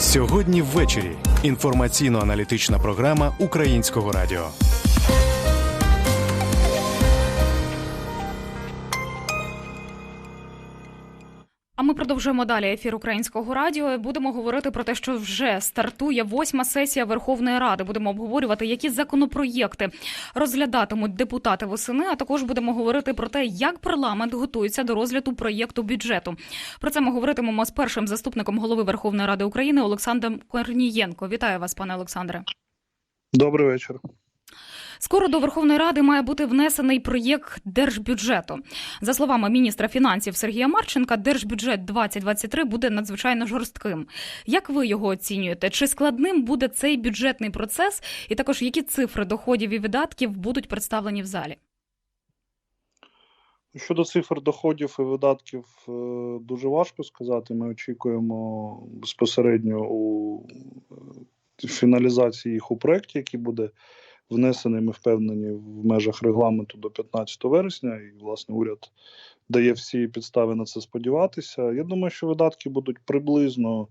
Сьогодні ввечері інформаційно-аналітична програма Українського радіо. Ми продовжуємо далі ефір українського радіо. Будемо говорити про те, що вже стартує восьма сесія Верховної Ради. Будемо обговорювати, які законопроєкти розглядатимуть депутати восени. А також будемо говорити про те, як парламент готується до розгляду проєкту бюджету. Про це ми говоритимемо з першим заступником голови Верховної Ради України Олександром Корнієнко. Вітаю вас, пане Олександре. Добрий вечір. Скоро до Верховної Ради має бути внесений проєкт держбюджету. За словами міністра фінансів Сергія Марченка, держбюджет 2023 буде надзвичайно жорстким. Як ви його оцінюєте? Чи складним буде цей бюджетний процес? І також які цифри доходів і видатків будуть представлені в залі? Щодо цифр доходів і видатків, е, дуже важко сказати. Ми очікуємо безпосередньо у е, фіналізації їх у проєкті, який буде внесений, ми впевнені, в межах регламенту до 15 вересня, і власне уряд дає всі підстави на це сподіватися. Я думаю, що видатки будуть приблизно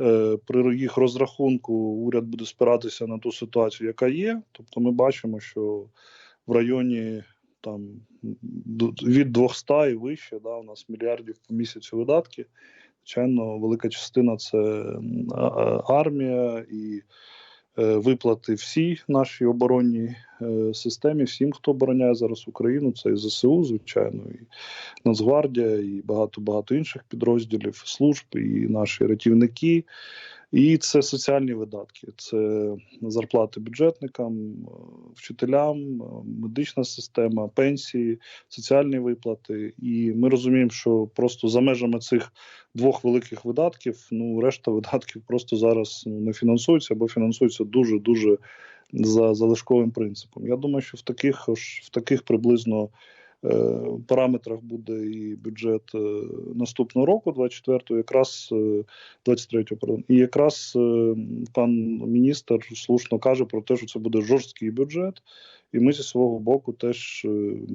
е, при їх розрахунку. Уряд буде спиратися на ту ситуацію, яка є. Тобто, ми бачимо, що в районі там від 200 і вище, да, у нас мільярдів по місяцю видатки. Звичайно, велика частина це армія і виплати всій нашій оборонній е, системі, всім, хто обороняє зараз Україну, це і ЗСУ, звичайно, і Нацгвардія, і багато багато інших підрозділів служб, і наші рятівники. І це соціальні видатки, це зарплати бюджетникам, вчителям, медична система, пенсії, соціальні виплати. І ми розуміємо, що просто за межами цих двох великих видатків, ну решта видатків просто зараз ну, не фінансуються або фінансуються дуже дуже за залишковим принципом. Я думаю, що в таких в таких приблизно. Е, параметрах буде і бюджет е, наступного року, 24-го, якраз 23-го, пардон. І якраз е, пан міністр слушно каже про те, що це буде жорсткий бюджет. І ми зі свого боку теж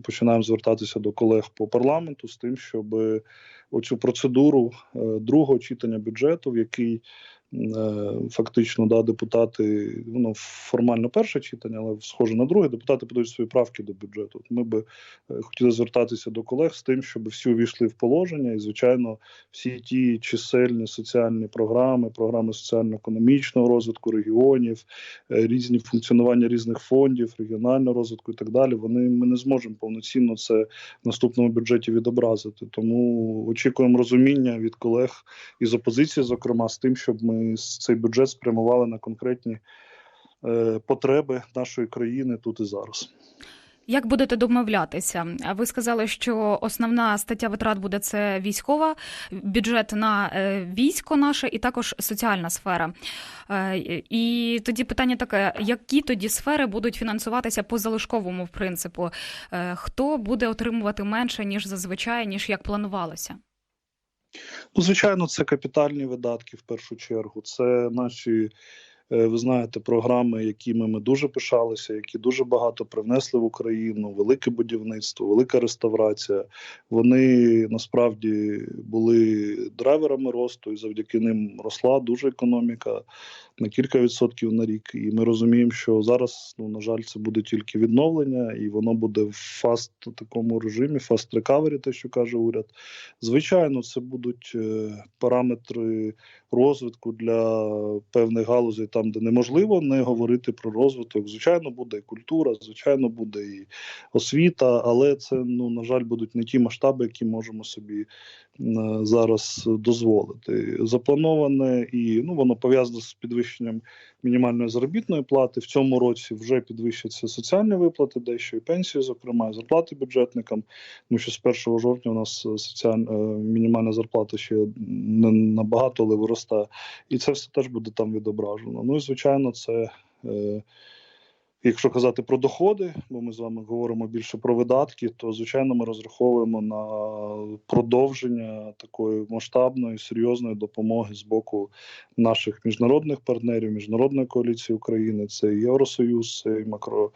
починаємо звертатися до колег по парламенту з тим, щоб оцю процедуру другого читання бюджету, в який Е, фактично да, депутати, воно формально перше читання, але схоже на друге, депутати подають свої правки до бюджету. Ми би е, хотіли звертатися до колег з тим, щоб всі увійшли в положення, і, звичайно, всі ті чисельні соціальні програми, програми соціально-економічного розвитку регіонів, е, різні функціонування різних фондів, регіонального розвитку і так далі. Вони ми не зможемо повноцінно це в наступному бюджеті відобразити. Тому очікуємо розуміння від колег із опозиції, зокрема, з тим, щоб ми цей бюджет спрямували на конкретні е, потреби нашої країни тут і зараз. Як будете домовлятися? Ви сказали, що основна стаття витрат буде це військова бюджет на е, військо наше і також соціальна сфера. Е, і тоді питання таке: які тоді сфери будуть фінансуватися по залишковому принципу? Хто буде отримувати менше ніж зазвичай, ніж як планувалося? Ну, звичайно, це капітальні видатки в першу чергу. Це наші, е, ви знаєте, програми, якими ми дуже пишалися, які дуже багато привнесли в Україну. Велике будівництво, велика реставрація. Вони насправді були драйверами росту, і завдяки ним росла дуже економіка на кілька відсотків на рік. І ми розуміємо, що зараз, ну на жаль, це буде тільки відновлення, і воно буде в фаст такому режимі, фаст рекавері, те, що каже уряд. Звичайно, це будуть е, параметри розвитку для певних галузей, там де неможливо не говорити про розвиток. Звичайно, буде і культура, звичайно, буде і освіта, але це ну на жаль будуть не ті масштаби, які можемо собі зараз дозволити. Заплановане і ну воно пов'язане з підвищенням мінімальної заробітної плати. В цьому році вже підвищаться соціальні виплати, дещо і пенсії, зокрема, і зарплати бюджетникам. Тому що з 1 жовтня у нас соціальна е, мінімальна зарплата ще не набагато, але виростає. І це все теж буде там відображено. Ну і звичайно, це. Е, Якщо казати про доходи, бо ми з вами говоримо більше про видатки, то звичайно ми розраховуємо на продовження такої масштабної серйозної допомоги з боку наших міжнародних партнерів, міжнародної коаліції України, це і Євросоюз, це і макро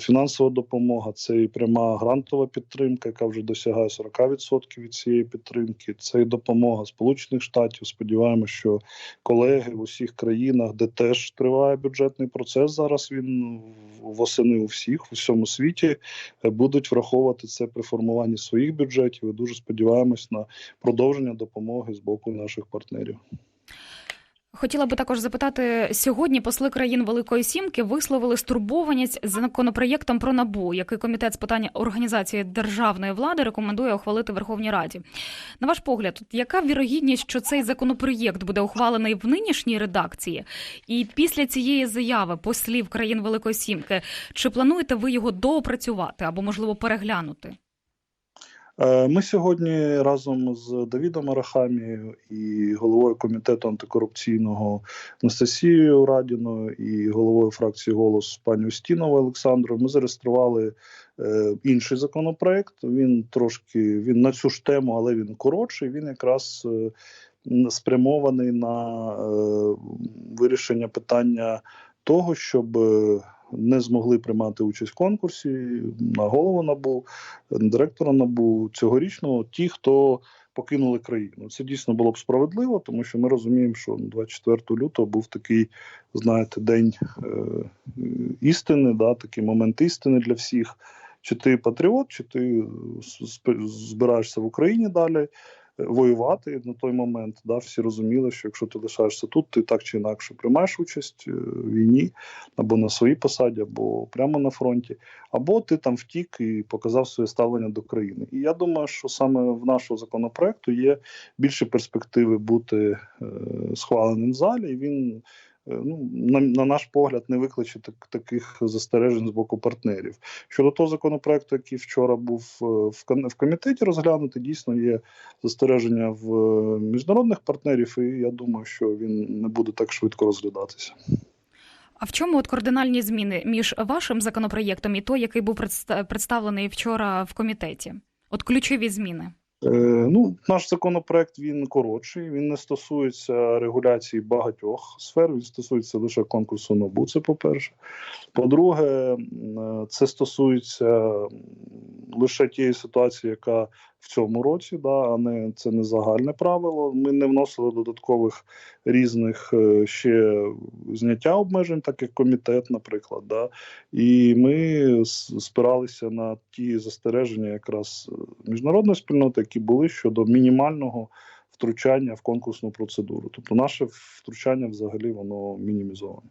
фінансова допомога, це і пряма грантова підтримка, яка вже досягає 40% від цієї підтримки. Це і допомога Сполучених Штатів. Сподіваємося, що колеги в усіх країнах, де теж триває бюджетний процес, зараз він восени у всіх у всьому світі е, будуть враховувати це при формуванні своїх бюджетів. І дуже сподіваємось на продовження допомоги з боку наших партнерів. Хотіла би також запитати сьогодні. Посли країн Великої Сімки висловили стурбованість законопроєктом про набу, який комітет з питань організації державної влади рекомендує ухвалити Верховній Раді. На ваш погляд, яка вірогідність, що цей законопроєкт буде ухвалений в нинішній редакції? І після цієї заяви послів країн Великої Сімки, чи плануєте ви його доопрацювати або можливо переглянути? Е, Ми сьогодні разом з Давідом Арахамією і головою комітету антикорупційного Анастасією Радіною і головою фракції голос пані Устіновою Олександрою. Ми зареєстрували е, інший законопроект. Він трошки він на цю ж тему, але він коротший. Він якраз е, спрямований на е, вирішення питання того, щоб. Е, Не змогли приймати участь в конкурсі на голову набу директора НАБУ цьогорічного ті, хто покинули країну. Це дійсно було б справедливо, тому що ми розуміємо, що 24 лютого був такий, знаєте, день е, істини, да, такий момент істини для всіх. Чи ти патріот, чи ти сп- збираєшся в Україні далі е, воювати на той момент. Да, всі розуміли, що якщо ти лишаєшся тут, ти так чи інакше приймаєш участь е, в війні або на своїй посаді, або прямо на фронті або ти там втік і показав своє ставлення до країни. І я думаю, що саме в нашого законопроекту є більше перспективи бути е, схваленим в залі, і він. Е, Ну, на, на наш погляд, не викличе так, таких застережень з боку партнерів. Щодо того законопроекту, який вчора був е, в, в комітеті розглянутий, дійсно є застереження в е, міжнародних партнерів, і я думаю, що він не буде так швидко розглядатися. А в чому от кардинальні зміни між вашим законопроєктом і той, який був предста- представлений вчора в комітеті? От ключові зміни. Е, ну, наш законопроект він коротший. Він не стосується регуляції багатьох сфер. Він стосується лише конкурсу НОБУ. Це по-перше. По-друге, е, це стосується лише тієї ситуації, яка в цьому році, да, а не це не загальне правило. Ми не вносили додаткових різних е, ще зняття обмежень, так як комітет, наприклад. Да. І ми спиралися на ті застереження, якраз е, міжнародної спільноти, які були щодо мінімального втручання в конкурсну процедуру. Тобто, наше втручання взагалі воно мінімізоване.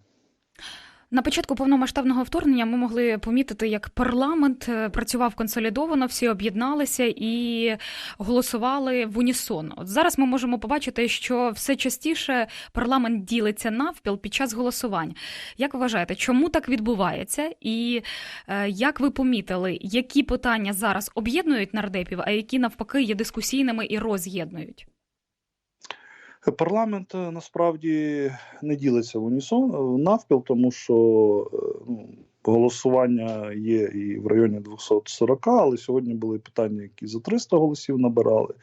На початку повномасштабного вторгнення ми могли помітити, як парламент е, працював консолідовано, всі об'єдналися і голосували в унісон. От зараз ми можемо побачити, що все частіше парламент ділиться навпіл під час голосувань. Як вважаєте, чому так відбувається? І е, як ви помітили, які питання зараз об'єднують нардепів, а які навпаки є дискусійними і роз'єднують? Парламент е, насправді не ділиться в унісон е, навпіл, тому що е, ну, голосування є і в районі 240, але сьогодні були питання, які за 300 голосів набирали.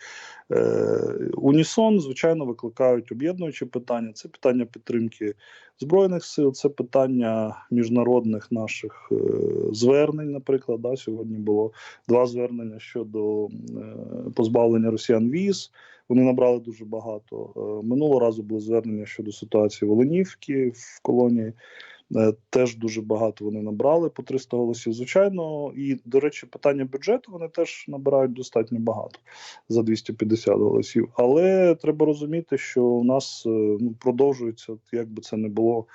Е, Унісон, звичайно, викликають об'єднуючі питання. Це питання підтримки збройних сил, це питання міжнародних наших е, звернень. Наприклад, да, сьогодні було два звернення щодо е, позбавлення росіян віз. Вони набрали дуже багато. Минулого разу були звернення щодо ситуації в Оленівці в колонії. Е, Теж дуже багато вони набрали по 300 голосів. Звичайно, і до речі, питання бюджету вони теж набирають достатньо багато за 250 голосів. Але треба розуміти, що у нас е, ну, продовжується, як би це не було,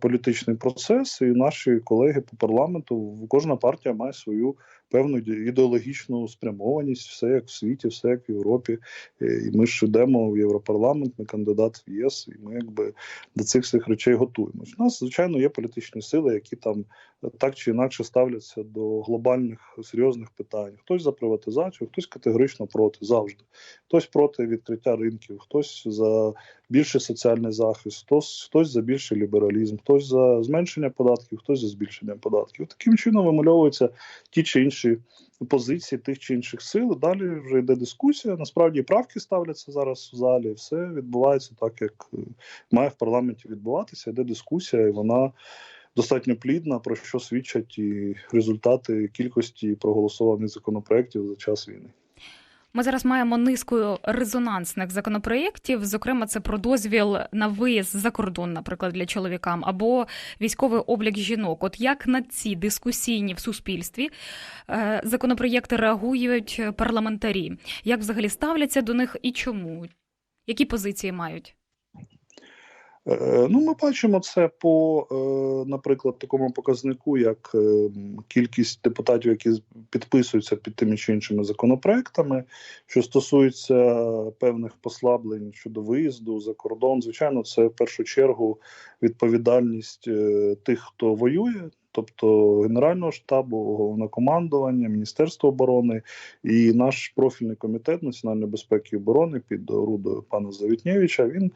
політичний процес, і наші колеги по парламенту, кожна партія має свою певну ідеологічну спрямованість, все як в світі, все як в Європі. Е, І ми ж йдемо в Європарламент, ми кандидат в ЄС, і ми якби до цих всіх речей готуємось. У нас, звичайно, є політичні сили, які там е, так чи інакше ставляться до глобальних серйозних питань. Хтось за приватизацію, хтось категорично проти завжди. Хтось проти відкриття ринків, хтось за більший соціальний захист, хтось, хтось за більший лібералізм, хтось за зменшення податків, хтось за збільшення податків. Таким чином вимальовуються ті чи інші позиції тих чи інших сил. Далі вже йде дискусія. Насправді правки ставляться зараз в залі. Все відбувається так, як е, має в парламенті відбуватися. Йде дискусія, і вона достатньо плідна, про що свідчать і результати кількості проголосованих законопроєктів за час війни. Ми зараз маємо низку резонансних законопроєктів. Зокрема, це про дозвіл на виїзд за кордон, наприклад, для чоловікам, або військовий облік жінок. От як на ці дискусійні в суспільстві е, законопроєкти реагують парламентарі? Як взагалі ставляться до них і чому? Які позиції мають? Е, Ну, ми бачимо це по, е, наприклад, такому показнику, як е, кількість депутатів, які підписуються під тими чи іншими законопроектами, що стосується певних послаблень щодо виїзду за кордон. Звичайно, це в першу чергу відповідальність тих, хто воює. Тобто Генерального штабу, головнокомандування, Міністерства оборони і наш профільний комітет національної безпеки і оборони під орудою пана Завітнєвича. Він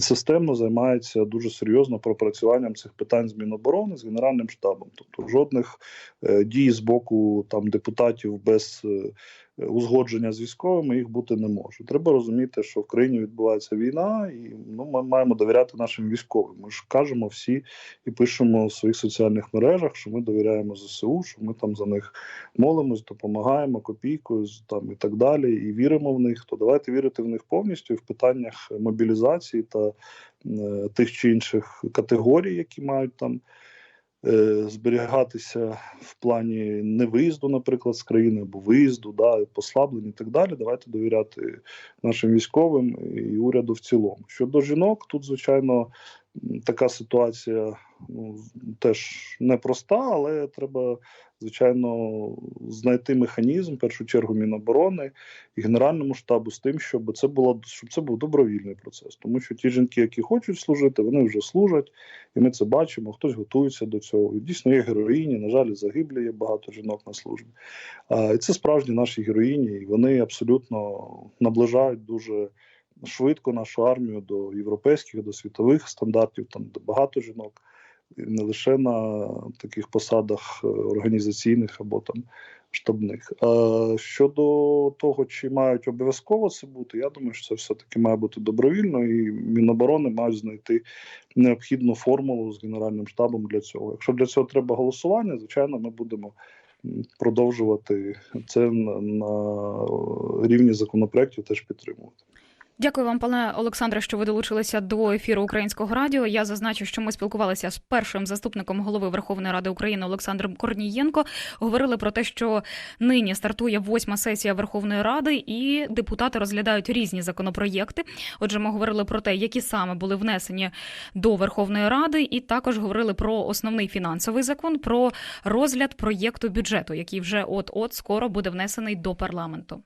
системно займається дуже серйозно пропрацюванням цих питань з Міноборони з Генеральним штабом. Тобто жодних е, дій з боку там депутатів без е, узгодження з військовими їх бути не може. Треба розуміти, що в країні відбувається війна, і ну ми маємо довіряти нашим військовим. Ми ж кажемо всі і пишемо в своїх соціальних мережах, що ми довіряємо ЗСУ, що ми там за них молимось, допомагаємо копійкою там і так далі, і віримо в них. То давайте вірити в них повністю в питаннях мобілізації та е, тих чи інших категорій, які мають там. Е, Зберігатися в плані невиїзду, наприклад, з країни або виїзду, да, послаблень і так далі. Давайте довіряти нашим військовим і уряду в цілому. Щодо жінок, тут звичайно така ситуація ну, теж непроста, але треба, звичайно, знайти механізм, в першу чергу, Міноборони і Генеральному штабу з тим, щоб це було щоб це був добровільний процес. Тому що ті жінки, які хочуть служити, вони вже служать, і ми це бачимо. Хтось готується до цього. І дійсно є героїні. На жаль, загиблі є багато жінок на службі. А, і це справжні наші героїні, і вони абсолютно наближають дуже швидко нашу армію до європейських, до світових стандартів, там де багато жінок, не лише на таких посадах е, організаційних або там штабних. А щодо того, чи мають обов'язково це бути, я думаю, що це все-таки має бути добровільно, і Міноборони мають знайти необхідну формулу з Генеральним штабом для цього. Якщо для цього треба голосування, звичайно, ми будемо продовжувати це на, на рівні законопроєктів теж підтримувати. Дякую вам, пане Олександре, що ви долучилися до ефіру українського радіо. Я зазначу, що ми спілкувалися з першим заступником голови Верховної Ради України Олександром Корнієнко. Говорили про те, що нині стартує восьма сесія Верховної Ради, і депутати розглядають різні законопроєкти. Отже, ми говорили про те, які саме були внесені до Верховної Ради, і також говорили про основний фінансовий закон, про розгляд проєкту бюджету, який вже от от скоро буде внесений до парламенту.